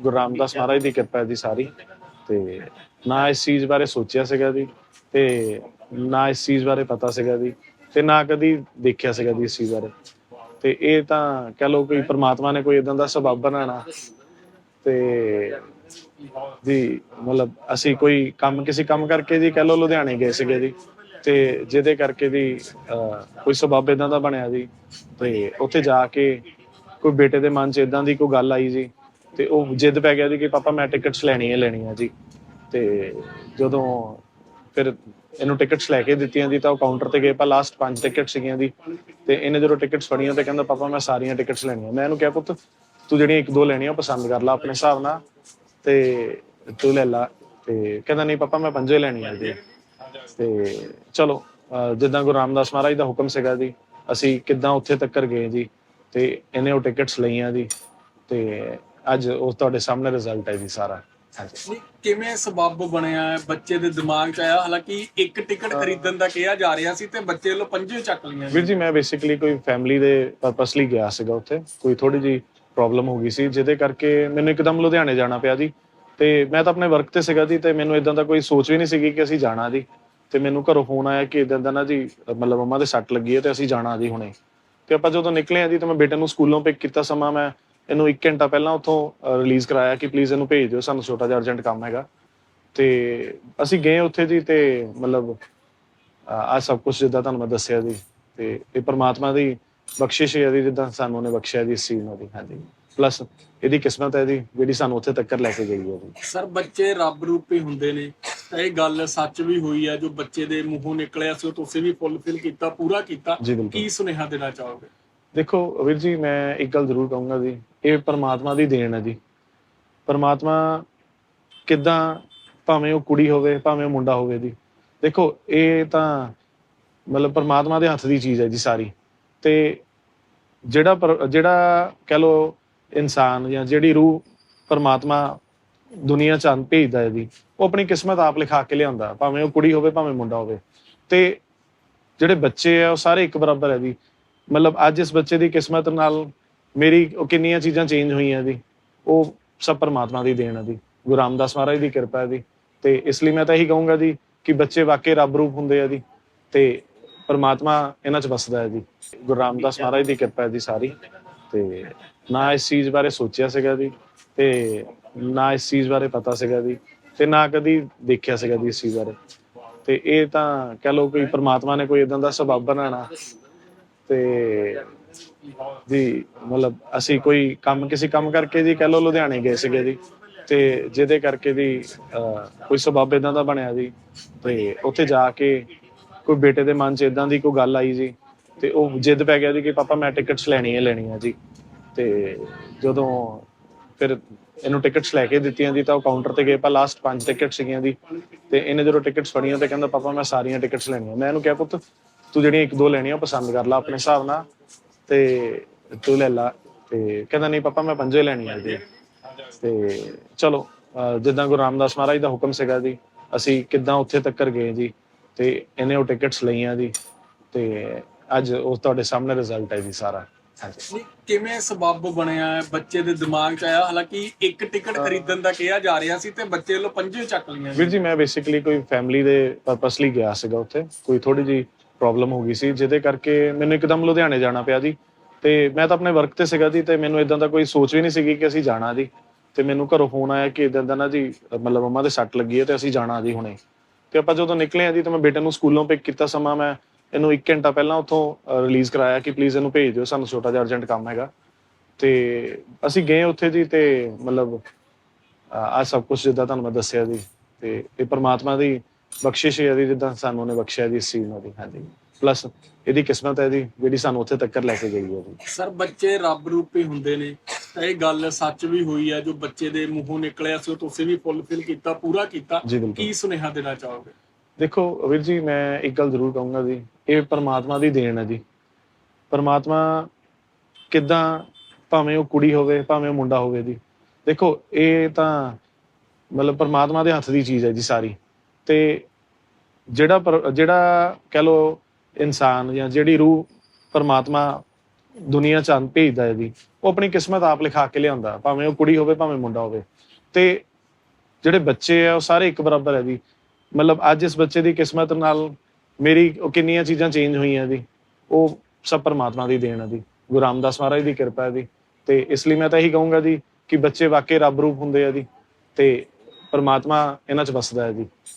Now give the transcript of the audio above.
ਗੁਰੂ ਰਾਮਦਾਸ ਮਹਾਰਾਜ ਦੀ ਕਿਰਪਾ ਜੀ ਸਾਰੀ। ਤੇ ਨਾ ਇਸ ਚੀਜ਼ ਬਾਰੇ ਸੋਚਿਆ ਸੀਗਾ ਜੀ ਤੇ ਨਾ ਇਸ ਚੀਜ਼ ਬਾਰੇ ਪਤਾ ਸੀਗਾ ਜੀ ਤੇ ਨਾ ਕਦੀ ਦੇਖਿਆ ਸੀਗਾ ਜੀ ਇਸ ਚੀਜ਼ ਬਾਰੇ। ਤੇ ਇਹ ਤਾਂ ਕਹ ਲਓ ਕੋਈ ਪ੍ਰਮਾਤਮਾ ਨੇ ਕੋਈ ਇਦਾਂ ਦਾ ਸਬਬ ਬਣਾਣਾ ਤੇ ਜੀ ਮਤਲਬ ਅਸੀਂ ਕੋਈ ਕੰਮ ਕਿਸੇ ਕੰਮ ਕਰਕੇ ਜੀ ਕਹ ਲਓ ਲੁਧਿਆਣੇ ਗਏ ਸੀਗੇ ਜੀ ਤੇ ਜਿਹਦੇ ਕਰਕੇ ਜੀ ਅਹ, ਕੋਈ ਸਬਬ ਇਦਾਂ ਦਾ ਬਣਿਆ ਜੀ। ਤੇ ਉੱਥੇ ਜਾ ਕੇ ਕੋਈ ਬੇਟੇ ਦੇ ਮਨ 'ਚ ਇਦਾਂ ਦੀ ਕੋਈ ਗੱਲ ਆਈ ਜੀ ਤੇ ਉਹ ਜਿੱਦ ਪੈ ਗਿਆ ਜੀ ਕਿ ਪਾਪਾ ਮੈਂ ਟਿਕਟਸ ਲੈਣੀ ਹੈ ਜੀ। ਤੇ ਜਦੋਂ ਫਿਰ ਇਹਨੂੰ ਟਿਕਟਸ ਲੈ ਕੇ ਦਿੱਤੀਆਂ ਜੀ ਤਾਂ ਉਹ ਕਾਊਂਟਰ ਤੇ ਗਏ ਪਾ ਲਾਸਟ ਪੰਜ ਟਿਕਟ ਸੀਗੀਆਂ ਜੀ। ਤੇ ਇਹਨੇ ਜਦੋਂ ਟਿਕਟਸ ਫੜੀਆਂ ਤੇ ਕਹਿੰਦਾ, ਪਾਪਾ, ਮੈਂ ਸਾਰੀਆਂ ਟਿਕਟਸ ਲੈਣੀਆਂ। ਮੈਂ ਇਹਨੂੰ ਕਿਹਾ, ਪੁੱਤ, ਤੂੰ ਜਿਹੜੀਆਂ ਇੱਕ ਦੋ ਲੈਣੀਆਂ ਪਸੰਦ ਕਰ ਲੈ ਆਪਣੇ ਹਿਸਾਬ ਨਾਲ ਤੇ ਤੂੰ ਲੈ ਲਾ। ਤੇ ਕਹਿੰਦਾ, ਨਹੀਂ ਪਾਪਾ, ਮੈਂ ਪੰਜੇ ਲੈਣੀਆਂ ਜੀ। ਤੇ ਚਲੋ, ਅਹ ਜਿੱਦਾਂ ਗੁਰੂ ਰਾਮਦਾਸ ਮਹਾਰਾਜ ਦਾ ਹੁਕਮ ਸੀਗਾ ਜੀ, ਅਸੀਂ ਕਿੱਦਾਂ ਉੱਥੇ ਤੱਕ ਗਏ ਜੀ ਤੇ ਇਹਨੇ ਉਹ ਟਿਕਟਸ ਲਈਆਂ ਜੀ। ਤੇ ਅੱਜ ਉਹ ਤੁਹਾਡੇ ਸਾਹਮਣੇ ਰਿਜ਼ਲਟ ਹੈ ਜੀ ਸਾਰਾ। ਹਾਂਜੀ ਕਿਵੇਂ ਸਬੱਬ ਬਣਿਆ? ਹੈ ਬੱਚੇ ਦੇ ਦਿਮਾਗ 'ਚ ਆਇਆ ਹਾਲਾਂਕਿ ਇੱਕ ਟਿਕਟ ਖਰੀਦਣ ਦਾ ਕਿਹਾ ਜਾ ਰਿਹਾ ਸੀ ਤੇ ਬੱਚੇ ਵੱਲੋਂ ਪੰਜੇ ਚੱਕ ਲਈਆਂ ਵੀਰ ਜੀ ਮੈਂ ਬੇਸਿਕਲੀ ਕੋਈ ਫੈਮਿਲੀ ਦੇ ਪਰਪਸ ਲਈ ਗਿਆ ਸੀਗਾ ਉੱਥੇ। ਕੋਈ ਥੋੜੀ ਜੀ ਪ੍ਰੋਬਲਮ ਹੋ ਗਈ ਸੀ ਜਿਹਦੇ ਕਰਕੇ ਮੈਨੂੰ ਇੱਕਦਮ ਲੁਧਿਆਣੇ ਜਾਣਾ ਪਿਆ ਜੀ। ਤੇ ਮੈਂ ਤਾਂ ਆਪਣੇ ਵਰਕ ਤੇ ਸੀਗਾ ਜੀ ਤੇ ਮੈਨੂੰ ਇਦਾਂ ਦਾ ਕੋਈ ਸੋਚ ਵੀ ਨਹੀਂ ਸੀਗੀ ਕਿ ਅਸੀਂ ਜਾਣਾ ਜੀ। ਤੇ ਮੈਨੂੰ ਘਰੋਂ ਫੋਨ ਆਇਆ ਕਿ ਇਦਾਂ ਦਾ ਨਾ ਜੀ ਮਤਲਬ ਮੰਮਾ ਦੇ ਸੱਟ ਲੱਗੀ ਹੈ ਤੇ ਅਸੀਂ ਜਾਣਾ ਜੀ ਹੁਣੇ। ਤੇ ਆਪਾਂ ਜਦੋਂ ਨਿਕਲੇ ਆ ਜੀ ਤੇ ਮੈਂ ਬੇਟੇ ਨੂੰ ਸਕੂਲੋਂ ਪਿਕ ਕੀਤਾ ਸਮਾਂ ਮੈਂ ਇਹਨੂੰ 1 ਘੰਟਾ ਪਹਿਲਾਂ ਉੱਥੋਂ ਰਿਲੀਜ਼ ਕਰਾਇਆ ਕਿ ਪਲੀਜ਼ ਇਹਨੂੰ ਭੇਜ ਦਿਓ ਸਾਨੂੰ ਛੋਟਾ ਜਿਹਾ ਅਰਜੈਂਟ ਕੰਮ ਹੈਗਾ। ਤੇ ਅਸੀਂ ਗਏ ਉੱਥੇ ਜੀ ਤੇ ਮਤਲਬ ਆ ਸਭ ਕੁਝ ਜਿੱਦਾਂ ਤੁਹਾਨੂੰ ਮੈਂ ਦੱਸਿਆ ਜੀ ਤੇ ਇਹ ਪ੍ਰਮਾਤਮਾ ਦੀ ਬਖਸ਼ਿਸ਼ ਹੈ ਜੀ ਜਿੱਦਾਂ ਸਾਨੂੰ ਉਹਨੇ ਬਖਸ਼ਿਆ ਜੀ ਇਸ ਚੀਜ਼ ਨੂੰ ਜੀ ਹਾਂਜੀ। ਪਲੱਸ ਇਹਦੀ ਕਿਸਮਤ ਹੈ ਜੀ ਜਿਹੜੀ ਸਾਨੂੰ ਉੱਥੇ ਤੱਕ ਲੈ ਕੇ ਗਈ ਹੈ ਜੀ। ਸਰ ਬੱਚੇ ਰੱਬ ਰੂਪੀ ਹੁੰਦੇ ਨੇ। ਤਾਂ ਇਹ ਗੱਲ ਸੱਚ ਵੀ ਹੋਈ ਹੈ ਜੋ ਬੱਚੇ ਦੇ ਮੂੰਹੋਂ ਨਿਕਲਿਆ ਸੀ ਉਹ ਤੁਸੀਂ ਵੀ ਫੁੱਲਫਿਲ ਕੀਤਾ ਪੂਰਾ ਕੀਤਾ। ਕੀ ਸੁਨੇਹਾ ਦੇਣਾ ਚਾਹੋਗੇ? ਦੇਖੋ ਵੀਰ ਜੀ ਮੈਂ ਇੱਕ ਗੱਲ ਜ਼ਰੂਰ ਕਹੂੰਗਾ ਜੀ ਇਹ ਪਰਮਾਤਮਾ ਦੀ ਦੇਣ ਹੈ ਜੀ। ਪਰਮਾਤਮਾ ਕਿਦਾਂ ਭਾਵੇਂ ਉਹ ਕੁੜੀ ਹੋਵੇ, ਭਾਵੇਂ ਉਹ ਮੁੰਡਾ ਹੋਵੇ ਜੀ। ਦੇਖੋ, ਇਹ ਤਾਂ ਮਤਲਬ ਪਰਮਾਤਮਾ ਦੇ ਹੱਥ ਦੀ ਚੀਜ਼ ਹੈ ਜੀ ਸਾਰੀ। ਤੇ ਜਿਹੜਾ ਜਿਹੜਾ ਕਹ ਲੋ ਇਨਸਾਨ ਜਾਂ ਜਿਹੜੀ ਰੂਹ ਪਰਮਾਤਮਾ ਦੁਨੀਆ ਚ ਆਂ ਭੇਜਦਾ ਹੈ ਜੀ, ਉਹ ਆਪਣੀ ਕਿਸਮਤ ਆਪ ਲਿਖਾ ਕੇ ਲਿਆਉਂਦਾ, ਭਾਵੇਂ ਉਹ ਕੁੜੀ ਹੋਵੇ, ਭਾਵੇਂ ਮੁੰਡਾ ਹੋਵੇ। ਤੇ ਜਿਹੜੇ ਬੱਚੇ ਆ, ਉਹ ਸਾਰੇ ਇੱਕ ਬਰਾਬਰ ਹੈ ਜੀ। ਮਤਲਬ ਅੱਜ ਇਸ ਬੱਚੇ ਦੀ ਕਿਸਮਤ ਨਾਲ ਮੇਰੀ ਉਹ ਕਿੰਨੀਆਂ ਚੀਜ਼ਾਂ ਚੇਂਜ ਹੋਈਆਂ ਜੀ, ਉਹ ਸਭ ਪਰਮਾਤਮਾ ਦੀ ਦੇਣ ਹੈ ਜੀ, ਗੁਰੂ ਰਾਮਦਾਸ ਮਹਾਰਾਜ ਦੀ ਕਿਰਪਾ ਹੈ ਜੀ, ਤੇ ਇਸ ਲਈ ਮੈਂ ਤਾਂ ਇਹੀ ਕਹੂੰਗਾ ਜੀ ਕਿ ਬੱਚੇ ਵਾਕਈ ਰੱਬ ਰੂਪ ਹੁੰਦੇ ਆ ਜੀ, ਤੇ ਪਰਮਾਤਮਾ ਇਹਨਾਂ 'ਚ ਵਸਦਾ ਹੈ ਜੀ, ਗੁਰੂ ਰਾਮਦਾਸ ਮਹਾਰਾਜ ਦੀ ਕਿਰਪਾ ਹੈ ਜੀ ਸਾਰੀ, ਤੇ ਨਾ ਇਸ ਚੀਜ਼ ਬਾਰੇ ਸੋਚਿਆ ਸੀਗਾ ਜੀ, ਤੇ ਨਾ ਇਸ ਚੀਜ਼ ਬਾਰੇ ਪਤਾ ਸੀਗਾ ਜੀ, ਤੇ ਨਾ ਕਦੀ ਦੇਖਿਆ ਸੀਗਾ ਜੀ ਇਸ ਚੀਜ਼ ਬਾਰੇ, ਤੇ ਇਹ ਤਾਂ ਕਹ ਲਓ ਕੋਈ ਪਰਮਾਤਮਾ ਨੇ ਕੋਈ ਇਦਾਂ ਦਾ ਸਬਬ ਬਣਾਣਾ ਤੇ ਜੀ, ਮਤਲਬ ਅਸੀਂ ਕੋਈ ਕੰਮ, ਕਿਸੇ ਕੰਮ ਕਰਕੇ ਜੀ, ਕਹ ਲਓ ਲੁਧਿਆਣੇ ਗਏ ਸੀਗੇ ਜੀ, ਤੇ ਜਿਹਦੇ ਕਰਕੇ ਜੀ ਕੋਈ ਸਬਬ ਇਦਾਂ ਦਾ ਬਣਿਆ ਜੀ, ਤੇ ਉੱਥੇ ਜਾ ਕੇ ਕੋਈ ਬੇਟੇ ਦੇ ਮਨ 'ਚ ਇਦਾਂ ਦੀ ਕੋਈ ਗੱਲ ਆਈ ਜੀ, ਤੇ ਉਹ ਜਿੱਦ ਪੈ ਗਿਆ ਜੀ ਕਿ ਪਾਪਾ ਮੈਂ ਟਿਕਟਸ ਲੈਣੀ ਹੈ ਲੈਣੀ ਹੈ ਜੀ, ਤੇ ਜਦੋਂ ਫਿਰ ਇਹਨੂੰ ਟਿਕਟਸ ਲੈ ਕੇ ਦਿੱਤੀਆਂ ਜੀ, ਤਾਂ ਉਹ ਕਾਊਂਟਰ ਤੇ ਗਏ ਪਾ ਲਾਸਟ ਪੰਜ ਟਿਕਟ ਸੀਗੀਆਂ ਜੀ, ਤੇ ਇਹਨੇ ਜਦੋਂ ਟਿਕਟਸ ਫੜੀਆਂ ਤੇ ਕਹਿੰਦਾ, ਪਾਪਾ, ਮੈਂ ਸਾਰੀਆਂ ਟਿਕਟਸ ਲੈਣੀਆਂ। ਮੈਂ ਇਹਨੂੰ ਕਿਹਾ, ਪੁੱਤ, ਤੂੰ ਜਿਹੜੀਆਂ ਇੱਕ ਦੋ ਲੈਣੀਆਂ ਉਹ ਪਸੰਦ ਕਰ ਲੈ, ਆਪਣੇ ਹਿਸਾਬ ਨਾਲ ਤੇ ਤੂੰ ਲੈ ਲਾ ਤੇ ਕਹਿੰਦਾ ਨਹੀਂ ਪਾਪਾ ਮੈਂ ਪੰਜੇ ਲੈਣੀਆਂ ਜੀ ਤੇ ਚਲੋ ਅਹ ਜਿੱਦਾਂ ਗੁਰੂ ਰਾਮਦਾਸ ਮਹਾਰਾਜ ਦਾ ਹੁਕਮ ਸੀਗਾ ਜੀ ਅਸੀਂ ਕਿੱਦਾਂ ਉੱਥੇ ਤੱਕ ਗਏ ਜੀ ਤੇ ਇਹਨੇ ਉਹ ਟਿਕਟਸ ਲਈਆਂ ਜੀ ਤੇ ਅੱਜ ਉਹ ਤੁਹਾਡੇ ਸਾਹਮਣੇ ਰਿਜ਼ਲਟ ਹੈ ਜੀ ਸਾਰਾ। ਹਾਂਜੀ ਨਹੀਂ, ਕਿਵੇਂ ਸਬੱਬ ਬਣਿਆ? ਹੈ ਬੱਚੇ ਦੇ ਦਿਮਾਗ 'ਚ ਆਇਆ ਹਾਲਾਂਕਿ ਇੱਕ ਟਿਕਟ ਖਰੀਦਣ ਦਾ ਕਿਹਾ ਜਾ ਰਿਹਾ ਸੀ ਤੇ ਬੱਚੇ ਵੱਲੋਂ ਪੰਜੇ ਚੱਕ ਲਈਆਂ ਵੀਰ ਜੀ ਮੈਂ ਬੇਸਿਕਲੀ ਕੋਈ ਫੈਮਿਲੀ ਦੇ ਪਰਪਸ ਲਈ ਗਿਆ ਸੀਗਾ ਉੱਥੇ ਕੋਈ ਥੋੜੀ ਜੀ ਪ੍ਰੋਬਲਮ ਹੋ ਗਈ ਸੀ, ਜਿਹਦੇ ਕਰਕੇ ਮੈਨੂੰ ਇੱਕਦਮ ਲੁਧਿਆਣੇ ਜਾਣਾ ਪਿਆ ਜੀ। ਤੇ ਮੈਂ ਤਾਂ ਆਪਣੇ ਵਰਕ ਤੇ ਸੀਗਾ ਜੀ, ਤੇ ਮੈਨੂੰ ਇਦਾਂ ਦਾ ਕੋਈ ਸੋਚ ਵੀ ਨਹੀਂ ਸੀਗੀ ਕਿ ਅਸੀਂ ਜਾਣਾ ਜੀ। ਤੇ ਮੈਨੂੰ ਘਰੋਂ ਫੋਨ ਆਇਆ ਕਿ ਇਦਾਂ ਦਾ ਨਾ ਜੀ, ਮਤਲਬ ਮੰਮਾ ਦੇ ਸੱਟ ਲੱਗੀ ਹੈ ਤੇ ਅਸੀਂ ਜਾਣਾ ਜੀ ਹੁਣੇ। ਤੇ ਆਪਾਂ ਜਦੋਂ ਨਿਕਲੇ ਆ ਜੀ, ਤਾਂ ਮੈਂ ਬੇਟੇ ਨੂੰ ਸਕੂਲੋਂ ਪਿਕ ਕੀਤਾ ਸਮਾਂ, ਮੈਂ ਇਹਨੂੰ 1 ਘੰਟਾ ਪਹਿਲਾਂ ਉੱਥੋਂ ਰਿਲੀਜ਼ ਕਰਾਇਆ ਕਿ ਪਲੀਜ਼ ਇਹਨੂੰ ਭੇਜ ਦਿਓ, ਸਾਨੂੰ ਛੋਟਾ ਜਿਹਾ ਅਰਜੈਂਟ ਕੰਮ ਹੈਗਾ। ਤੇ ਅਸੀਂ ਗਏ ਉੱਥੇ ਜੀ, ਤੇ ਮਤਲਬ ਆ ਸਭ ਕੁਝ ਜਿੱਦਾਂ ਤੁਹਾਨੂੰ ਮੈਂ ਦੱਸਿਆ ਜੀ। ਤੇ ਇਹ ਪਰਮਾਤਮਾ ਦੀ ਬਖਸ਼ਿਸ਼ ਹੈ ਜਿੱਦਾਂ ਸਾਨੂੰ ਉਹਨੇ ਬਖਸ਼ਿਆ ਇਸ ਚੀਜ਼ ਨੂੰ ਜੀ ਹਾਂਜੀ। ਪਲੱਸ ਇਹਦੀ ਕਿਸਮਤ ਹੈ ਜੀ ਜਿਹੜੀ ਸਾਨੂੰ ਉੱਥੇ ਤੱਕ ਲੈ ਕੇ ਗਈ ਹੈ ਜੀ ਸਰ ਬੱਚੇ ਰੱਬ ਰੂਪੀ ਹੁੰਦੇ ਨੇ। ਤਾਂ ਇਹ ਗੱਲ ਸੱਚ ਵੀ ਹੋਈ ਹੈ ਜੋ ਬੱਚੇ ਦੇ ਮੂੰਹੋਂ ਨਿਕਲਿਆ ਸੀ ਉਹ ਤੁਸੀਂ ਵੀ ਫੁੱਲਫਿਲ ਕੀਤਾ ਪੂਰਾ ਕੀਤਾ। ਜੀ ਬਿਲਕੁਲ। ਕੀ ਸੁਨੇਹਾ ਦੇਣਾ ਚਾਹੋਗੇ? ਦੇਖੋ ਵੀਰ ਜੀ ਮੈਂ ਇੱਕ ਗੱਲ ਜ਼ਰੂਰ ਕਹੂੰਗਾ ਜੀ। ਇਹ ਪਰਮਾਤਮਾ ਦੀ ਦੇਣ ਹੈ ਜੀ। ਪਰਮਾਤਮਾ ਕਿਦਾਂ ਭਾਵੇਂ ਉਹ ਕੁੜੀ ਹੋਵੇ ਭਾਵੇਂ ਉਹ ਮੁੰਡਾ ਹੋਵੇ ਜੀ। ਦੇਖੋ ਇਹ ਤਾਂ ਮਤਲਬ ਪਰਮਾਤਮਾ ਦੇ ਹੱਥ ਦੀ ਚੀਜ਼ ਹੈ ਜੀ ਸਾਰੀ। ਤੇ ਜਿਹੜਾ ਪਰ- ਜਿਹੜਾ ਕਹਿ ਲੋ ਇਨਸਾਨ ਜਾਂ ਜਿਹੜੀ ਰੂਹ ਪਰਮਾਤਮਾ ਦੁਨੀਆ ਚ ਅੰਨ ਭੇਜਦਾ ਹੈ ਜੀ ਉਹ ਆਪਣੀ ਕਿਸਮਤ ਆਪ ਲਿਖਾ ਕੇ ਲਿਆਉਂਦਾ, ਭਾਵੇਂ ਉਹ ਕੁੜੀ ਹੋਵੇ, ਭਾਵੇਂ ਮੁੰਡਾ ਹੋਵੇ। ਤੇ ਜਿਹੜੇ ਬੱਚੇ ਆ, ਉਹ ਸਾਰੇ ਇੱਕ ਬਰਾਬਰ ਹੈ ਜੀ ਮਤਲਬ ਅੱਜ ਇਸ ਬੱਚੇ ਦੀ ਕਿਸਮਤ ਨਾਲ ਮੇਰੀ ਉਹ ਕਿੰਨੀਆਂ ਚੀਜ਼ਾਂ ਚੇਂਜ ਹੋਈਆਂ ਜੀ ਉਹ ਸਭ ਪਰਮਾਤਮਾ ਦੀ ਦੇਣ ਹੈ ਜੀ ਗੁਰੂ ਰਾਮਦਾਸ ਮਹਾਰਾਜ ਦੀ ਕਿਰਪਾ ਹੈ ਜੀ ਤੇ ਇਸ ਲਈ ਮੈਂ ਤਾਂ ਇਹੀ ਕਹੂੰਗਾ ਜੀ ਕਿ ਬੱਚੇ ਵਾਕਈ ਰੱਬ ਰੂਪ ਹੁੰਦੇ ਆ ਜੀ ਤੇ ਪਰਮਾਤਮਾ ਇਹਨਾਂ ਚ ਵਸਦਾ ਹੈ ਜੀ